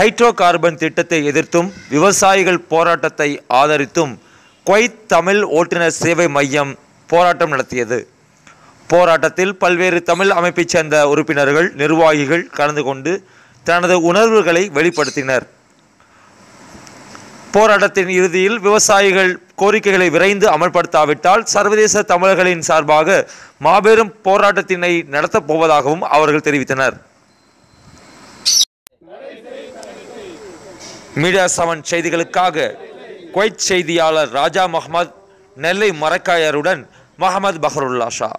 Hydro carbon திட்டத்தை எதிர்த்தும் விவசாயிகள் போராட்டத்தை ஆதரித்தும் குவைத் தமிழ் ஓட்டுநர் சேவை மையம் போராட்டம் நடத்தியது. போராட்டத்தில் பல்வேறு தமிழ் அமைப்பைச் சேர்ந்த உறுப்பினர்கள் நிர்வாகிகள் கலந்து கொண்டு தனது உணர்வுகளை வெளிப்படுத்தினர். போராட்டத்தின் இறுதியில் விவசாயிகள் கோரிக்கைகளை விரைந்து அமல்படுத்தாவிட்டால் சர்வதேச தமிழர்களின் சார்பாக மாபெரும் போராட்டத்தினை நடத்தப் போவதாகவும் அவர்கள் தெரிவித்தனர். மீடியா செவன் செய்திகளுக்காக குவைத் செய்தியாளர் ராஜா முகமது நெல்லை மரக்காயருடன் முகமது பஹருல்லா ஷா.